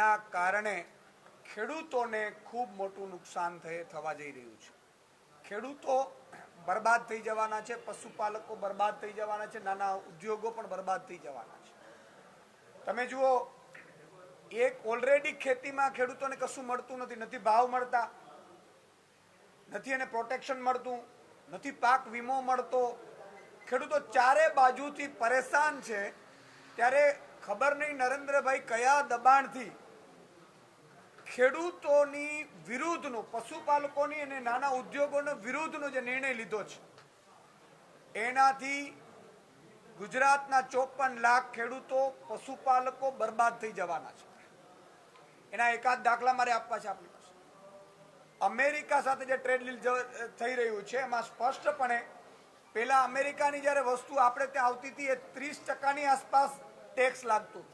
એના કારણે ખેડૂતોને ખૂબ મોટું નુકસાન થઈ થવા જઈ રહ્યું છે. ખેડૂતો બરબાદ થઈ જવાના છે, પશુપાલકો બરબાદ થઈ જવાના છે, નાના ઉદ્યોગો પણ બરબાદ થઈ જવાના છે. તમે જુઓ, એક ઓલરેડી ખેતીમાં ખેડૂતોને કશું મળતું નથી નથી ભાવ મળતા, નથી એને પ્રોટેક્શન મળતું, નથી પાક વીમો મળતો. ખેડૂતો ચારે બાજુથી પરેશાન છે. ત્યારે ખબર નહીં નરેન્દ્રભાઈ કયા દબાણથી ખેડૂતોની વિરુદ્ધનો, પશુપાલકોની અને નાના ઉદ્યોગોનો વિરુદ્ધનો જે નિર્ણય લીધો છે, એનાથી ગુજરાતના ચોપન લાખ ખેડૂતો, પશુપાલકો બરબાદ થઈ જવાના છે. એના એકાદ દાખલા મારે આપવા છે આપણી પાસે. અમેરિકા સાથે જે ટ્રેડ ડીલ થઈ રહ્યું છે, એમાં સ્પષ્ટપણે પહેલાં અમેરિકાની જ્યારે વસ્તુ આપણે ત્યાં આવતી હતી, એ ત્રીસ ટકાની આસપાસ ટેક્સ લાગતું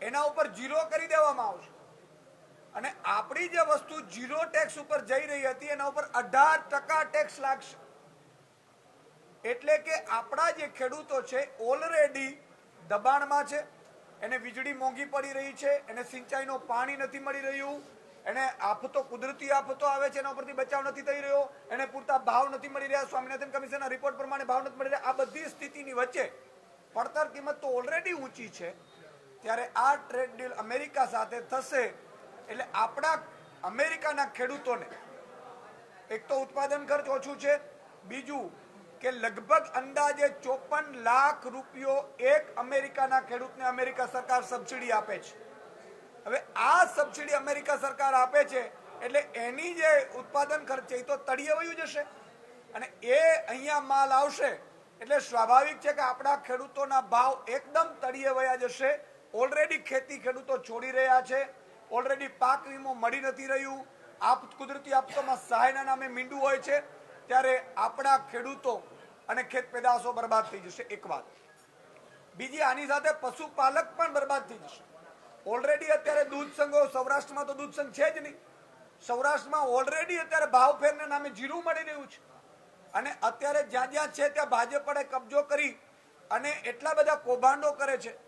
એના ઉપર જીરો કરી દેવામાં આવશે. અને આપણી જે વસ્તુ જીરો ટેક્સ ઉપર જઈ રહી હતી, એના ઉપર અઢાર ટકા ટેક્સ લાગશે. એટલે કે આપણા જે ખેડૂતો છે ઓલરેડી દબાણમાં છે, એને વીજળી મોંઘી પડી રહી છે, એને સિંચાઈનું પાણી નથી મળી રહ્યું, એને આફતો કુદરતી આફતો આવે છે, એના ઉપરથી બચાવ નથી થઈ રહ્યો, એને પૂરતા ભાવ નથી મળી રહ્યા, સ્વામિનાથન કમિશનના રિપોર્ટ પ્રમાણે ભાવ નથી મળી રહ્યા, આ બધી સ્થિતિની વચ્ચે પડતર કિંમત તો ઓલરેડી ઊંચી છે, ત્યારે આ ટ્રેડ ડીલ અમેરિકા સાથે થશે એટલે આપણા અમેરિકાના ખેડૂતોને એક તો ઉત્પાદન ખર્ચ ઓછું છે, બીજું કે લગભગ અંદાજે ચોપન લાખ રૂપિયો એક અમેરિકાના ખેડૂતને અમેરિકા સરકાર સબસિડી આપે છે. હવે આ સબસિડી અમેરિકા સરકાર આપે છે, એટલે એની જે ઉત્પાદન ખર્ચ છે એ તો તળિયે વયું જશે. અને એ અહીંયા માલ આવશે, એટલે સ્વાભાવિક છે કે આપણા ખેડૂતોના ભાવ એકદમ તળિયે વયા જશે. ઓલરેડી ખેતી ખેડૂતો છોડી રહ્યા છે. ઓલરેડી પાક વીમો મળી નથી રહ્યું. આપ કુદરતી આપતોમાં સહાયના નામે મીંડું હોય છે. ત્યારે આપણા ખેડૂતો અને ખેત પેદાશો બરબાદ થઈ જશે. એક વાત. બીજી, આની સાથે પશુપાલક પણ બરબાદ થઈ જશે. ઓલરેડી અત્યારે દૂધ સંઘો, સૌરાષ્ટ્રમાં તો દૂધ સંઘ છે જ નહીં. સૌરાષ્ટ્રમાં ઓલરેડી અત્યારે ભાવ ફેરના નામે જીરું મળી રહ્યું છે. અને અત્યારે જ્યાં જ્યાં છે ત્યાં ભાજપ કબજો કરી અને એટલા બધા કૌભાંડો કરે છે.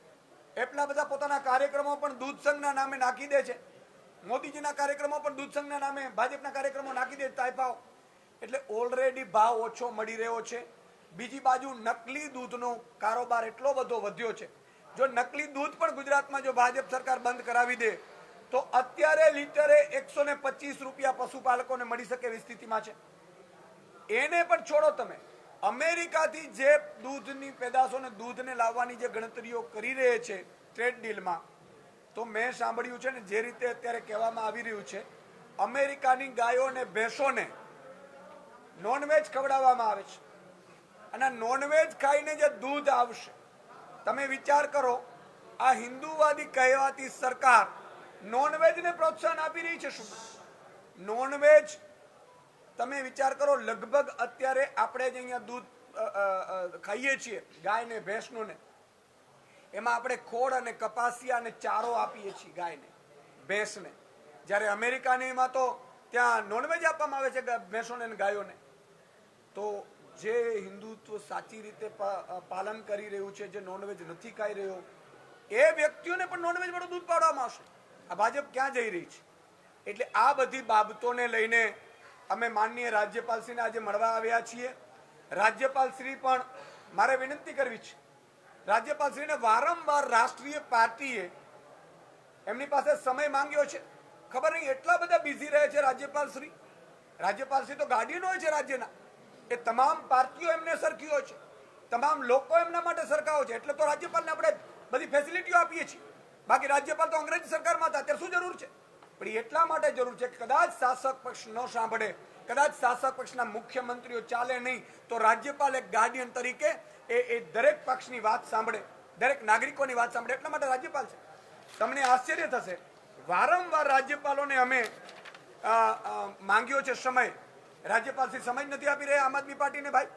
એટલા બધા પોતાના કાર્યક્રમો પણ દૂધ સંઘના નામે નાખી દે છે. મોદીજીના કાર્યક્રમો પણ દૂધ સંઘના નામે, ભાજપના કાર્યક્રમો નાખી દે તાઇફાઓ એટલે ઓલરેડી ભાવ ઓછો મળી રહ્યો છે. બીજી બાજુ નકલી દૂધનો કારોબાર એટલો બધો વધ્યો છે. જો નકલી દૂધ પણ ગુજરાતમાં જો ભાજપ સરકાર બંધ કરાવી દે, તો અત્યારે લીટરે એકસો ને પચીસ રૂપિયા પશુપાલકોને મળી શકે એવી સ્થિતિમાં છે. એને પણ છોડો તમે. અમેરિકાથી જે દૂધની પેદાશોને દૂધને લાવવાની જે ગણતરીઓ કરી રહે છે ટ્રેડ ડીલમાં તો મેં સાંભળ્યું છે ને જે રીતે અત્યારે કહેવામાં આવી રહ્યું છે, અમેરિકાની ગાયો અને ભેંસોને નોનવેજ ખવડાવવામાં આવે છે. અને નોનવેજ ખાઈને જે દૂધ આવશે, તમે વિચાર કરો, આ હિન્દુવાદી કહેવાતી સરકાર નોનવેજને પ્રોત્સાહન આપી રહી છે શું? નોનવેજ તમે વિચાર કરો, લગભગ અત્યારે આપણે જે અહીંયા દૂધ ખાઈએ છીએ ગાય ને ભેંસનું ને એમાં આપણે ખોળ અને કપાસિયા અને ચારો આપીએ છીએ ગાયને, ભેંસને. જ્યારે અમેરિકાની એમાં તો ત્યાં નોનવેજ આપવામાં આવે છે ભેંસોને અને ગાયોને. તો જે હિન્દુત્વ સાચી રીતે પાલન કરી રહ્યું છે, જે નોનવેજ નથી ખાઈ રહ્યો, એ વ્યક્તિઓને પણ નોનવેજ વાળું દૂધ પાડવામાં આવશે. આ ભાજપ ક્યાં જઈ રહી છે? એટલે આ બધી બાબતોને લઈને અમે માનનીય રાજ્યપાલશ્રીને આજે મળવા આવ્યા છીએ. રાજ્યપાલશ્રી પણ મારે વિનંતી કરવી છે. રાજ્યપાલશ્રીને વારંવાર રાષ્ટ્રીય પાર્ટીએ એમની પાસે સમય માંગ્યો છે. ખબર નહીં એટલા બધા બિઝી રહે છે રાજ્યપાલશ્રી. રાજ્યપાલશ્રી તો ગાર્ડિયન હોય છે રાજ્યના. એ તમામ પાર્ટીઓ એમને સરખી હોય છે. તમામ લોકો એમના માટે સરખા હોય છે. એટલે તો રાજ્યપાલને આપણે બધી ફેસિલિટીઓ આપીએ છીએ. બાકી રાજ્યપાલ તો અંગ્રેજ સરકારમાં હતા. અત્યારે શું જરૂર છે? પણ એટલા માટે જરૂર છે કે કદાચ શાસક પક્ષ ન સાંભળે. કદાચ શાસક પક્ષના મુખ્યમંત્રીઓ ચાલે નહીં, તો રાજ્યપાલ એક ગાર્ડિયન તરીકે એ એ દરેક પક્ષની વાત સાંભળે, દરેક નાગરિકોની વાત સાંભળે, એટલા માટે રાજ્યપાલ છે. તમને આશ્ચર્ય થશે, વારંવાર રાજ્યપાલોને અમે માંગ્યો છે સમય. રાજ્યપાલથી સમય નથી આપી રહ્યા આમ આદમી પાર્ટીને ભાઈ.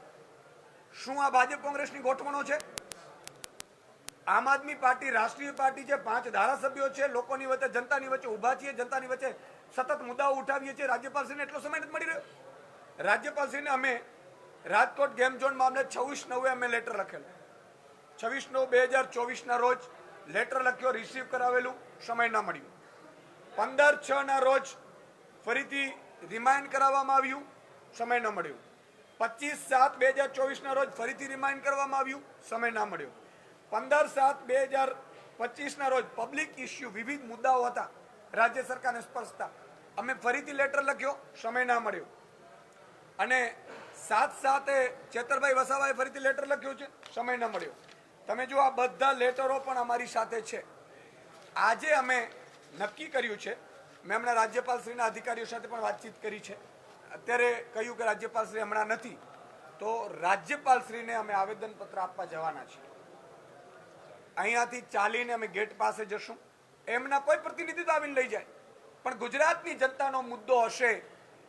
શું આ ભાજપ કોંગ્રેસની ગોઠવણો છે? આમ આદમી પાર્ટી રાષ્ટ્રીય પાર્ટી છે પાંચ ધારાસભ્યો છે, લોકોની વચ્ચે, જનતાની વચ્ચે ઊભા છીએ, જનતાની વચ્ચે સતત મુદ્દાઓ ઉઠાવીએ છીએ. રાજ્યપાલશ્રીને એટલો સમય નથી મળી રહ્યો. રાજ્યપાલશ્રીને અમે રાજકોટ ગેમ ઝોન મામલે છવ્વીસ નવે અમે લેટર લખેલ. છવ્વીસ નવ બે હજાર ચોવીસના રોજ લેટર લખ્યો રિસીવ કરાવેલું. સમય ન મળ્યું. પંદર છ ના રોજ ફરીથી રિમાઇન્ડ કરાવવામાં આવ્યું. સમય ન મળ્યો. પચીસ સાત બે હજાર ચોવીસના રોજ ફરીથી રિમાઇન્ડ કરવામાં આવ્યું. સમય ના મળ્યો. પંદર સાત બે હજાર પચીસના રોજ પબ્લિક ઇસ્યુ વિવિધ મુદ્દાઓ હતા. રાજ્ય સરકારને સ્પર્શતા. અમે ફરીથી લેટર લખ્યો, સમય ના મળ્યો. અને સાત સાથે ચેતરભાઈ વસાવાએ ફરીથી લેટર લખ્યું છે, સમય ન મળ્યો. તમે જો આ બધા લેટરો પણ અમારી સાથે છે. આજે અમે નક્કી કર્યું છે, મેં હમણાં રાજ્યપાલશ્રીના અધિકારીઓ સાથે પણ વાતચીત કરી છે. અત્યારે કહ્યું કે રાજ્યપાલશ્રી હમણાં નથી, તો રાજ્યપાલશ્રીને અમે આવેદનપત્ર આપવા જવાના છીએ. અહીંયાથી ચાલીને અમે ગેટ પાસે જશું. એમના કોઈ પ્રતિનિધિ તો આવીને લઈ જાય. પણ ગુજરાતની જનતાનો મુદ્દો હશે,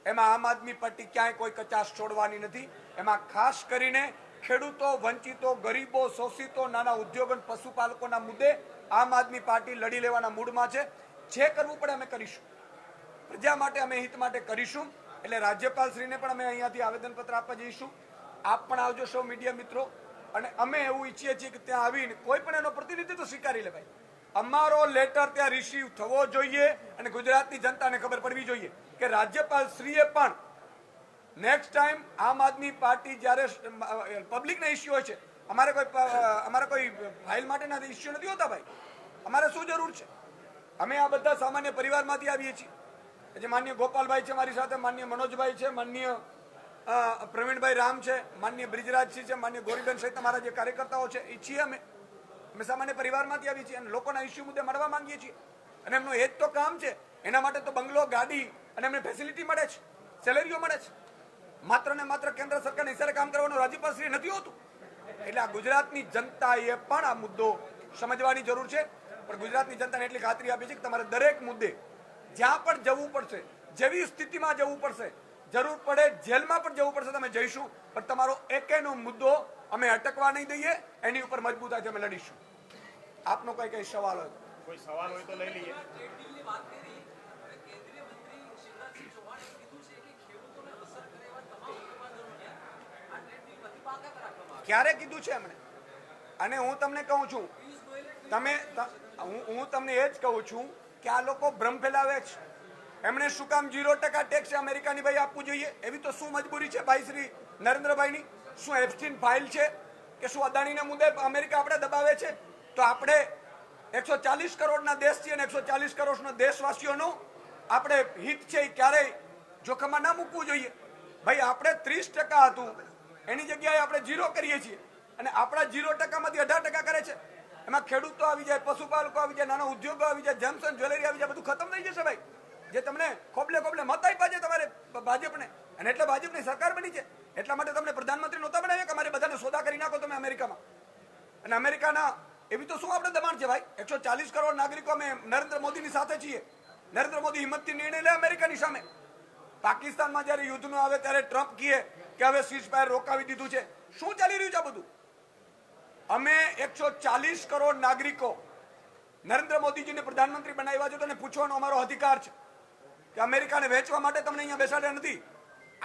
એમાં આમ આદમી પાર્ટી ક્યાંય કોઈ કચાશ છોડવાની નથી. એમાં ખાસ કરીને ખેડૂતો, વંચિતો, ગરીબો, શોષિતો, નાના ઉદ્યોગો પશુપાલકોના મુદ્દે આમ આદમી પાર્ટી લડી લેવાના મૂડમાં છે. જે કરવું પડે અમે કરીશું. પ્રજા માટે અમે હિત માટે કરીશું. એટલે રાજ્યપાલશ્રીને પણ અમે અહીંયાથી આવેદનપત્ર આપવા જઈશું. આપ પણ આવજો સૌ મીડિયા મિત્રો. અને અમે એવું ઈચ્છીએ છીએ કે ત્યાં આવીને કોઈ પણ એનો પ્રતિનિધિત્વ સ્વીકારી લે ભાઈ અમારો લેટર ત્યાં રિસીવ થવો જોઈએ અને ગુજરાતની જનતાને ખબર પડવી જોઈએ કે રાજ્યપાલ શ્રીએ પણ નેક્સ્ટ ટાઈમ આમ આદમી પાર્ટી જ્યારે પબ્લિકના ઇસ્યુ હોય છે, અમારે કોઈ અમારા કોઈ ફાઇલ માટેના ઇસ્યુ નથી હોતા ભાઈ. અમારે શું જરૂર છે? અમે આ બધા સામાન્ય પરિવારમાંથી આવીએ છીએ. જે માન્ય ગોપાલભાઈ છે મારી સાથે, માન્ય મનોજભાઈ છે, માન્ય પ્રવીણભાઈ રામ છે, માન્ય બ્રિજરાજસિંહ છે, માન્ય ગોરીબેન સહિત અમારા જે કાર્યકર્તાઓ છે, એ છીએ અમે. અમે સામાન્ય પરિવારમાંથી આવી છીએ અને લોકોના ઇસ્યુ મુદ્દે મળવા માંગીએ છીએ. અને એમનું એ જ તો કામ છે. એના માટે તો બંગલો, ગાડી અને એમને ફેસિલિટી મળે છે. સેલેરીઓ મળે છે. માત્ર ને માત્ર કેન્દ્ર સરકારના ઇશારે કામ કરવાનું રાજ્યપાલશ્રી નથી હોતું. એટલે આ ગુજરાતની જનતાએ પણ આ મુદ્દો સમજવાની જરૂર છે. પણ ગુજરાતની જનતાને એટલી ખાતરી આપી છે કે તમારે દરેક મુદ્દે જ્યાં પણ જવું પડશે, જેવી સ્થિતિમાં જવું પડશે જરૂર પડે જેલમાં પણ જવું પડશે તમે જઈશું. પણ તમારો એકેનો મુદ્દો અમે અટકવા નહીં દઈએ એની ઉપર મજબૂતાથી અમે લડીશું. આપનો કઈ કઈ સવાલ હોય? કોઈ સવાલ હોય તો લઈ લઈએ. ટ્રેડડીલની વાત કરી હવે કેન્દ્રીય મંત્રી શિવરાજસિંહ ચૌહાણે કીધું છે કે ખેડૂતોને અસર કરે એવા તમામ ઉત્પાદનોને આ ટ્રેડડીલ નથી બાકાત રાખવામાં આવે. ક્યારે કીધું છે એમણે? અને હું તમને કહું છું તમે હું હું તમને એ જ કહું છું કે આ લોકો ભ્રમ ફેલાવે છે. એમણે શું કામ જીરો ટકા ટેક્સ અમેરિકાની ભાઈ આપવું જોઈએ? એવી તો શું મજબૂરી છે ભાઈ શ્રી નરેન્દ્રભાઈની? શું એફસ્ટીન ફાઇલ છે? કે શું અદાણીના મુદ્દે અમેરિકા આપણે દબાવે છે? તો આપણે એકસો ચાલીસ કરોડના દેશ છીએ અને એકસો ચાલીસ કરોડના દેશવાસીઓનું આપણે હિત છે એ ક્યારેય જોખમમાં ના મૂકવું જોઈએ. ભાઈ, આપણે ત્રીસ ટકા હતું. એની જગ્યાએ આપણે જીરો કરીએ છીએ. અને આપણા જીરો ટકામાંથી અઢાર ટકા કરે છે. એમાં ખેડૂતો આવી જાય, પશુપાલકો આવી જાય, નાના ઉદ્યોગો આવી જાય જેમ્સ એન્ડ જ્વેલરી આવી જાય, બધું ખતમ થઈ જશે ભાઈ. જે તમને ખોબલે ખોબલે મત આપ્યા છે તમારે ભાજપને. અને એટલે ભાજપની સરકાર બની છે. એટલા માટે તમને પ્રધાનમંત્રી નહોતા બનાવ્યા કે અમારે બધાને સોદા કરી નાખો તમે અમેરિકામાં. અને અમેરિકાના એવી તો શું આપણે દબાણ છે ભાઈ? એકસો ચાલીસ કરોડ નાગરિકો અમે નરેન્દ્ર મોદીની સાથે છીએ. નરેન્દ્ર મોદી હિંમતથી નિર્ણય લે અમેરિકાની સામે. પાકિસ્તાનમાં જ્યારે યુદ્ધનું આવે ત્યારે ટ્રમ્પ કહે કે હવે સીઝ ફાયર રોકાવી દીધું છે. શું ચાલી રહ્યું છે આ બધું? અમે એકસો ચાલીસ કરોડ નાગરિકો નરેન્દ્ર મોદીજીને પ્રધાનમંત્રી બનાવ્યા છે તો પૂછવાનો અમારો અધિકાર છે. કે અમેરિકાને વેચવા માટે તમને અહીંયા બેસાડ્યા નથી.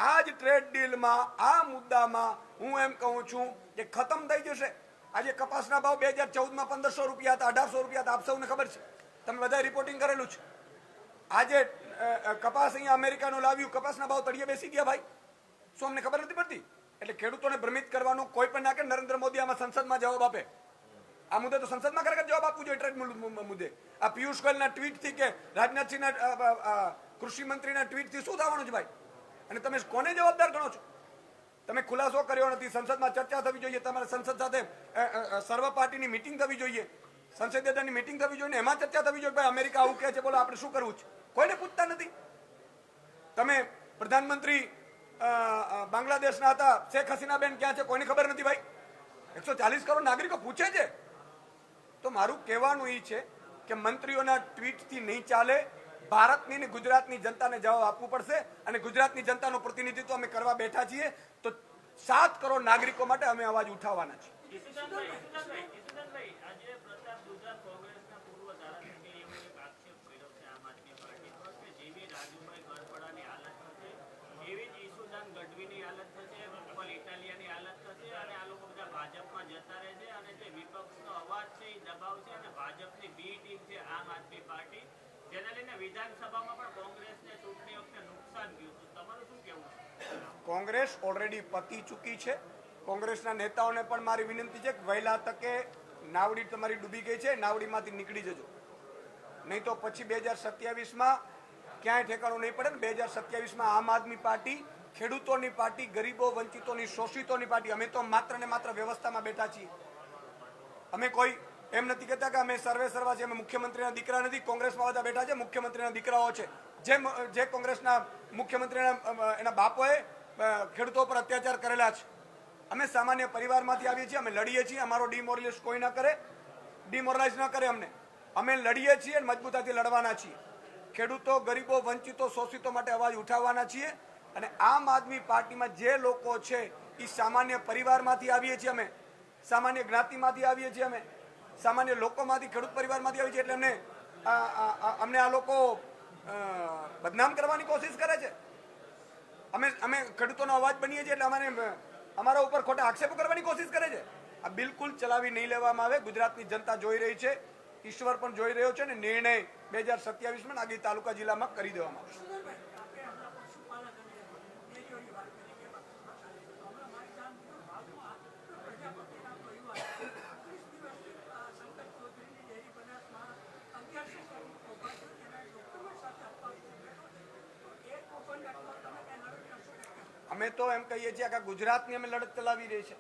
આ જ ટ્રેડ ડીલમાં આ મુદ્દામાં હું એમ કહું છું કે ખતમ થઈ જશે. આજે કપાસના ભાવ બે હજાર ચૌદમાં પંદરસો રૂપિયા હતા, અઢારસો રૂપિયા હતા, આપ સૌને ખબર છે. તમે બધા રિપોર્ટિંગ કરેલું છે. આજે કપાસ અહીંયા અમેરિકાનું લાવ્યું, કપાસના ભાવ તળિયે બેસી ગયા ભાઈ. શું અમને ખબર નથી પડતી? એટલે ખેડૂતોને ભ્રમિત કરવાનું કોઈ પણ ના કે નરેન્દ્ર મોદી આમાં સંસદમાં જવાબ આપે. આ મુદ્દે તો સંસદમાં ખરેખર જવાબ આપવું જોઈએ ટ્રેડ મુદ્દે. આ પિયુષ ગોયલના ટ્વીટથી કે રાજનાથસિંહના અ, અ, અ, કૃષિ મંત્રીના ટ્વીટથી શું થવાનું છે ભાઈ? અને તમે કોને જવાબદાર ગણો છો? તમે ખુલાસો કર્યો નથી સંસદમાં ચર્ચા થવી જોઈએ તમારે સંસદ સાથે સર્વ પાર્ટીની મિટિંગ થવી જોઈએ સંસદીય દળની મિટિંગ થવી જોઈએ એમાં ચર્ચા થવી જોઈએ ભાઈ અમેરિકા આવું કહે છે બોલો આપણે શું કરવું છે? કોઈને પૂછતા નથી. તમે પ્રધાનમંત્રી બાંગ્લાદેશના હતા શેખ હસીના બેન ક્યાં છે કોઈને ખબર નથી ભાઈ? એકસો ચાલીસ કરોડ નાગરિકો પૂછે છે. તો મારું કહેવાનું એ છે કે મંત્રીઓના ટ્વીટથી નહીં ચાલે ભારતની ને ગુજરાતની જનતાને જવાબ આપવું પડશે અને ગુજરાતની જનતાનું પ્રતિનિધિત્વ અમે કરવા બેઠા છીએ. તો સાત કરોડ નાગરિકો માટે અમે અવાજ ઉઠાવવાના છીએ. હાલત થશે અને આ લોકો ભાજપમાં જતા રહેશે અને જે વિપક્ષનો અવાજ છે એ દબાવશે અને ભાજપની બી ટીમ છે, આમ આદમી પાર્ટી. કોંગ્રેસ ઓલરેડી પતી ચૂકી છે. કોંગ્રેસના નેતાઓને પણ મારી વિનંતી છે કે વહેલા તકે નાવડી તમારી ડૂબી ગઈ છે, નાવડીમાંથી નીકળી જજો. નહીં તો પછી બે હજાર સત્યાવીસમાં ક્યાંય ઠેકાણું નહીં પડે ને બે હજાર સત્યાવીસમાં આમ આદમી પાર્ટી, ખેડૂતોની પાર્ટી, ગરીબો, વંચિતોની, શોષિતોની પાર્ટી, અમે તો માત્ર ને માત્ર વ્યવસ્થામાં બેઠા છીએ. અમે કોઈ એમ નથી કહેતા કે અમે સર્વે સર્વા છે અમે મુખ્યમંત્રીના દીકરા નથી, કોંગ્રેસમાં બધા બેઠા છે, મુખ્યમંત્રીના દીકરાઓ છે. જે જે કોંગ્રેસના મુખ્યમંત્રીના એના બાપોએ ખેડૂતો પર અત્યાચાર કરેલા છે. અમે સામાન્ય પરિવારમાંથી આવીએ છીએ, અમે લડીએ છીએ, અમારો ડિમોરલાઇઝ કોઈ ના કરે, ડિમોરલાઇઝ ન કરે અમને. અમે લડીએ છીએ અને મજબૂતાથી લડવાના છીએ. ખેડૂતો, ગરીબો, વંચિતો, શોષિતો માટે અવાજ ઉઠાવવાના છીએ અને આમ આદમી પાર્ટીમાં જે લોકો છે એ સામાન્ય પરિવારમાંથી આવીએ છીએ અમે. સામાન્ય જ્ઞાતિમાંથી આવીએ છીએ અમે. સામાન્ય લોકોમાંથી, ખેડૂત પરિવારમાંથી આવી છે એટલે અમને અમને આ લોકો બદનામ કરવાની કોશિશ કરે છે. અમે અમે ખેડૂતોનો અવાજ બનીએ છીએ એટલે અમારે, અમારા ઉપર ખોટા આક્ષેપો કરવાની કોશિશ કરે છે. આ બિલકુલ ચલાવી નહીં લેવામાં આવે. ગુજરાતની જનતા જોઈ રહી છે. ઈશ્વર પણ જોઈ રહ્યો છે અને નિર્ણય બે હજાર સત્યાવીસમાં નાગી તાલુકા જિલ્લામાં કરી દેવામાં આવશે. અમે તો એમ કહીએ છીએ કે ગુજરાતની અમે લડત ચલાવી રહી છે.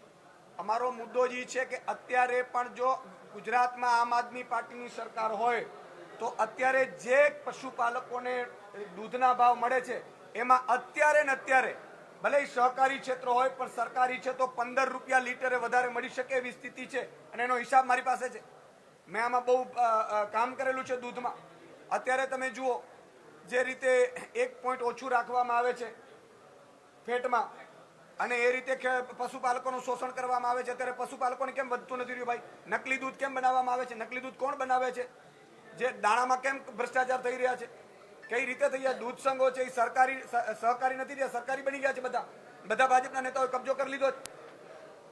અમારો મુદ્દો જ ઈ છે કે અત્યારે પણ જો ગુજરાતમાં આમ આદમી પાર્ટીની સરકાર હોય, તો અત્યારે જે પશુપાલકોને દૂધના ભાવ મળે છે, એમાં અત્યારે ને અત્યારે, ભલે સહકારી ક્ષેત્ર હોય, પણ સરકારી છે તો પંદર રૂપિયા લીટરે વધારે મળી શકે એવી સ્થિતિ છે અને એનો હિસાબ મારી પાસે છે. મેં આમાં બહુ કામ કરેલું છે દૂધમાં. અત્યારે તમે જુઓ, જે રીતે એક પોઈન્ટ ઓછું રાખવામાં આવે છે ફેટમાં અને એ રીતે પશુપાલકોનું શોષણ કરવામાં આવે છે. ત્યારે પશુપાલકોને કેમ વધતું નથી રહ્યું ભાઈ? નકલી દૂધ કેમ બનાવવામાં આવે છે? નકલી દૂધ કોણ બનાવે છે? જે દાણામાં કેમ ભ્રષ્ટાચાર થઈ રહ્યા છે? કઈ રીતે થઈ રહ્યા? દૂધ સંઘો છે, એ સરકારી સહકારી નથી રહ્યા, સરકારી બની ગયા છે બધા. બધા ભાજપના નેતાઓએ કબજો કરી લીધો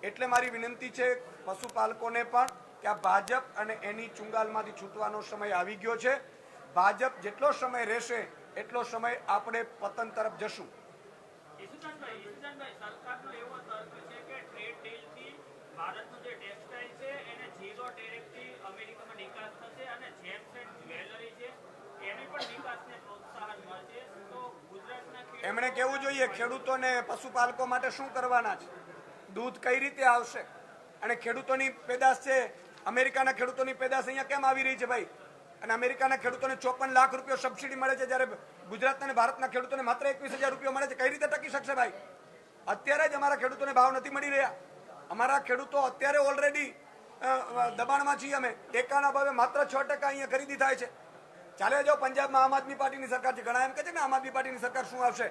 એટલે મારી વિનંતી છે પશુપાલકોને પણ કે આ ભાજપ અને એની ચુંગાલમાંથી છૂટવાનો સમય આવી ગયો છે. ભાજપ જેટલો સમય રહેશે, એટલો સમય આપણે પતન તરફ જશું. એમણે કેવું જોઈએ? ખેડૂતોને પશુપાલકો માટે શું કરવાના છે? દૂધ કઈ રીતે આવશે? અને ખેડૂતોની પેદાશ છે, અમેરિકાના ખેડૂતોની પેદાશ અહીંયા કેમ આવી રહી છે ભાઈ? અને અમેરિકાના ખેડૂતોને ચોપન લાખ રૂપિયા સબસિડી મળે છે જ્યારે ગુજરાતના અને ભારતના ખેડૂતોને માત્ર એકવીસ હજાર રૂપિયા મળે છે. કઈ રીતે ટકી શકશે ભાઈ? અત્યારે જ અમારા ખેડૂતોને ભાવ નથી મળી રહ્યા. અમારા ખેડૂતો અત્યારે ઓલરેડી દબાણમાં છીએ અમે. ટેકાના ભાવે માત્ર છ ટકા અહીંયા ખરીદી થાય છે. ચાલે જો પંજાબમાં આમ આદમી પાર્ટીની સરકાર છે. ઘણા એમ કહે છે ને, આમ આદમી પાર્ટીની સરકાર શું આવશે?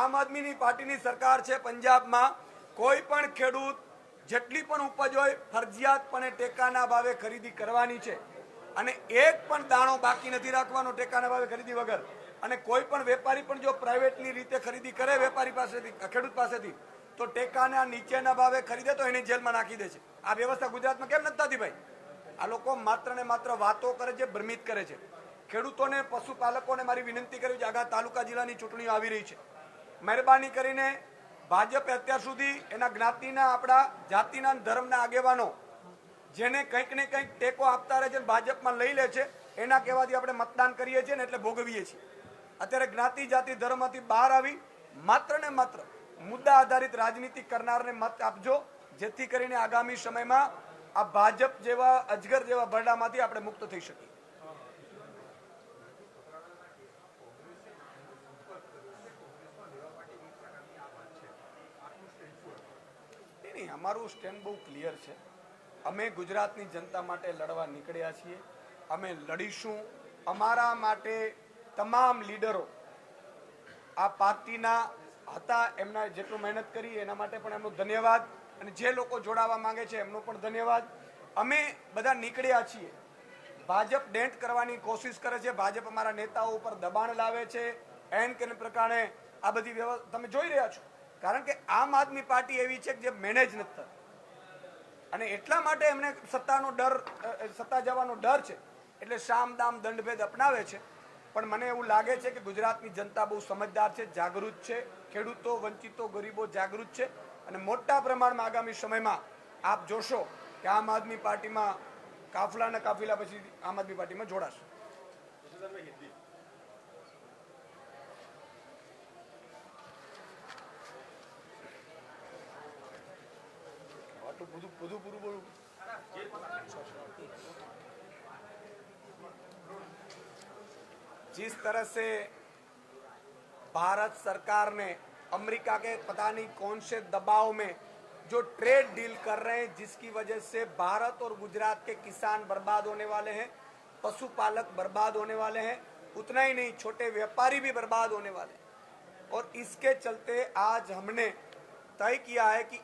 આમ આદમીની પાર્ટીની સરકાર છે પંજાબમાં. કોઈ પણ ખેડૂત જેટલી પણ ઉપજ હોય ફરજિયાતપણે ટેકાના ભાવે ખરીદી કરવાની છે. અને એક પણ દાણો બાકી નથી રાખવાનો ટેકાના ભાવે ખરીદી વગર. અને કોઈ પણ વેપારી પણ જો પ્રાઇવેટની રીતે ખરીદી કરે વેપારી પાસેથી ખેડૂત પાસેથી, તો ટેકાના નીચેના ભાવે ખરીદે તો એને જેલમાં નાખી દે છે. આ વ્યવસ્થા ગુજરાતમાં કેમ નથી થતી ભાઈ? આ લોકો માત્ર ને માત્ર વાતો કરે છે, ભ્રમિત કરે છે. ખેડૂતોને, પશુપાલકોને મારી વિનંતી કરવી છે આગા તાલુકા જિલ્લાની ચૂંટણીઓ આવી રહી છે. મહેરબાની કરીને ભાજપે અત્યાર સુધી એના જ્ઞાતિના, આપણા જાતિના ધર્મના આગેવાનો જેને કંઈક ને કંઈક ટેકો આપતા રહે છે ભાજપમાં લઈ લે છે, એના કહેવાથી આપણે મતદાન કરીએ છીએ ને એટલે ભોગવીએ છીએ. અત્યારે જ્ઞાતિ જાતિ ધર્મમાંથી બહાર આવી માત્ર ને માત્ર મુદ્દા આધારિત રાજનીતિ કરનારને મત આપજો જેથી કરીને આગામી સમયમાં આ ભાજપ જેવા અજગર જેવા ભરડામાંથી આપણે મુક્ત થઈ શકીએ. નહીં, અમારું સ્ટેન્ડ બહુ ક્લિયર છે. અમે ગુજરાતની જનતા માટે લડવા નીકળ્યા છીએ. અમે લડીશું. અમારા માટે તમામ લીડરો આ પાર્ટીના હતા, એમના જેટલું મહેનત કરી, એના માટે પણ એમનો ધન્યવાદ. અને જે લોકો જોડાવા માંગે છે, એમનો પણ ધન્યવાદ. અમે બધા નીકળ્યા છીએ. ભાજપ ડેન્ટ કરવાની કોશિશ કરે છે. ભાજપ અમારા નેતાઓ ઉપર દબાણ લાવે છે. એન કે પ્રકારે આ બધી વ્યવસ્થા તમે જોઈ રહ્યા છો. કારણ કે આમ આદમી પાર્ટી એવી છે કે જે મેનેજ નથી થતી. અને એટલા માટે એમને સત્તાનો ડર સત્તા જવાનો ડર છે. એટલે શામ દામ દંડભેદ અપનાવે છે. પણ મને એવું લાગે છે કે ગુજરાતની જનતા બહુ સમજદાર છે, જાગૃત છે. ખેડૂતો, વંચિતો, ગરીબો જાગૃત છે. અને મોટા પ્રમાણમાં આગામી સમયમાં આપ જોશો કે આમ આદમી પાર્ટીમાં કાફલાના કાફિલા પછી આમ આદમી પાર્ટીમાં જોડાશે. બધું બધું પૂરું બોલું. जिस तरह से भारत सरकार ने अमेरिका के पता नहीं कौन से दबाव में जो ट्रेड डील कर रहे हैं, जिसकी वजह से भारत और गुजरात के किसान बर्बाद होने वाले हैं, पशुपालक बर्बाद होने वाले हैं, उतना ही नहीं, छोटे व्यापारी भी बर्बाद होने वाले हैं। और इसके चलते आज हमने तय किया है कि